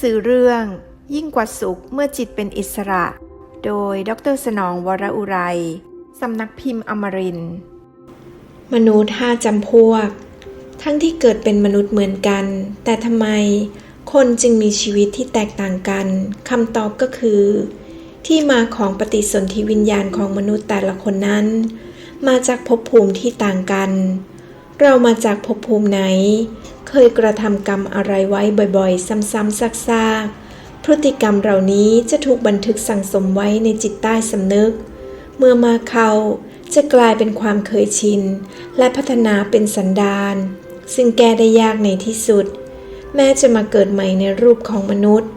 สือเรื่อง ยิ่งกว่าสุขเมื่อจิตเป็นอิสระ โดยดรสนองวรอุไร สำนักพิมพ์อมริน มนุษย์ห้าจำพวก ทั้งที่เกิดเป็นมนุษย์เหมือนกัน แต่ทำไมคนจึงมีชีวิตที่แตกต่างกันคำตอบก็คือ ที่มาของปฏิสนธิวิญญาณของมนุษย์แต่ละคนนั้น มาจากภพภูมิที่ต่างกัน เรามาจากภพภูมิไหน เคยกระทำกรรมอะไรไว้บ่อยๆ ซ้ำๆซากๆ พฤติกรรมเหล่านี้จะถูกบันทึกสั่งสมไว้ในจิตใต้สำนึก เมื่อมาเข้าจะกลายเป็นความเคยชิน และพัฒนาเป็นสันดานซึ่งแก้ได้ยากในที่สุด แม้จะมาเกิดใหม่ในรูปของมนุษย์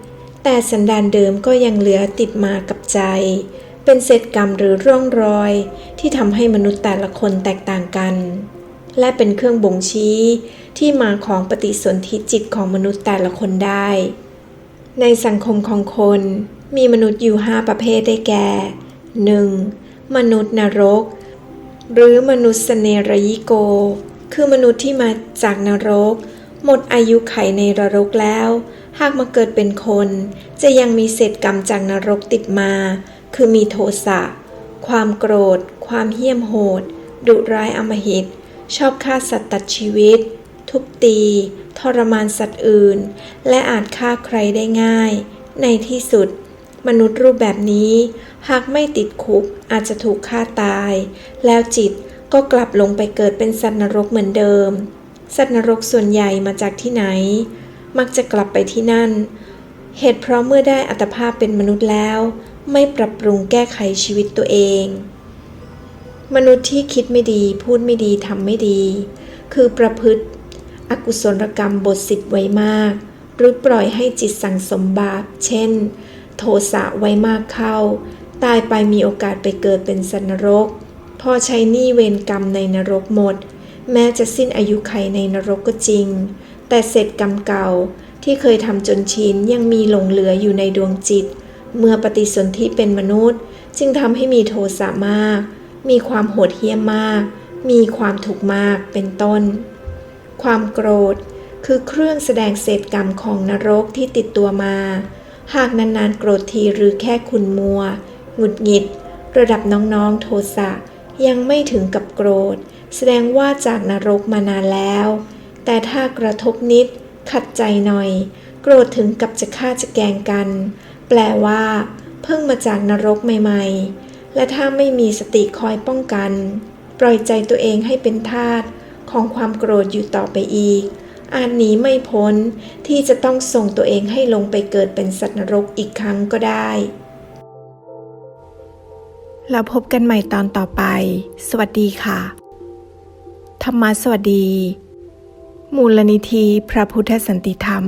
แต่สันดานเดิมก็ยังเหลือติดมากับใจ เป็นเศษกรรมหรือร่องรอย ที่ทำให้มนุษย์แต่ละคนแตกต่างกัน และเป็นเครื่องบ่งชี้ ที่มาของปฏิสนธิจิตของมนุษย์แต่ละคนได้ ในสังคมของคน มีมนุษย์อยู่ห้าประเภทได้แก่ 1. มนุษย์นรก หรือมนุษย์เสนรยิโก คือมนุษย์ที่มาจากนรก หมดอายุไขในนรกแล้ว หากมาเกิดเป็นคน จะยังมีเศษกรรมจากนรกติดมา คือมีโทสะความโกรธ ความเหี้ยมโหด ดุร้ายอมหิต ชอบฆ่าสัตว์ตัดชีวิต ทุบตี ทรมานสัตว์อื่น และอาจฆ่าใครได้ง่าย ในที่สุด มนุษย์รูปแบบนี้ หากไม่ติดคุกอาจจะถูกฆ่าตาย แล้วจิตก็กลับลงไปเกิดเป็นสัตว์นรกเหมือนเดิม สัตว์นรกส่วนใหญ่มาจากที่ไหน มักจะกลับไปที่นั่น เหตุเพราะเมื่อได้อัตภาพเป็นมนุษย์แล้ว ไม่ปรับปรุงแก้ไขชีวิตตัวเอง มนุษย์ที่คิดไม่ดี พูดไม่ดีทำไม่ดี คือประพฤติ อกุศลกรรมบทสิบไว้มาก หรือปล่อยให้จิตสั่งสมบาป เช่น โทสะไว้มากเข้า ตายไปมีโอกาสไปเกิดเป็นสัตว์นรก พอใช้หนี้เวรกรรมในนรกหมด แม้จะสิ้นอายุไขในนรกก็จริง แต่เศษกรรมเก่าที่เคยทำจนชินยังมีหลงเหลืออยู่ในดวงจิต เมื่อปฏิสนธิเป็นมนุษย์ จึงทำให้มีโทสะมาก มีความโหดเหี้ยมมาก มีความถูกมากเป็นต้น ความโกรธคือเครื่องแสดงเศษกรรมของนรกที่ติดตัวมา หากนานๆโกรธทีหรือแค่คุณมัว หงุดหงิด ระดับน้องๆโทสะยังไม่ถึงกับโกรธ แสดงว่าจากนรกมานานแล้ว แต่ถ้ากระทบนิด ขัดใจหน่อย โกรธถึงกับจะฆ่าจะแกงกัน แปลว่า เพิ่งมาจากนรกใหม่ๆ และถ้าไม่มีสติคอยป้องกัน ปล่อยใจตัวเองให้เป็นทาสของความโกรธอยู่ต่อไปอีก อาจหนีไม่พ้นที่จะต้องส่งตัวเองให้ลงไปเกิดเป็นสัตว์นรกอีกครั้งก็ได้ แล้วพบกันใหม่ตอนต่อไป สวัสดีค่ะ ธรรมะสวัสดี มูลนิธิพระพุทธสันติธรรม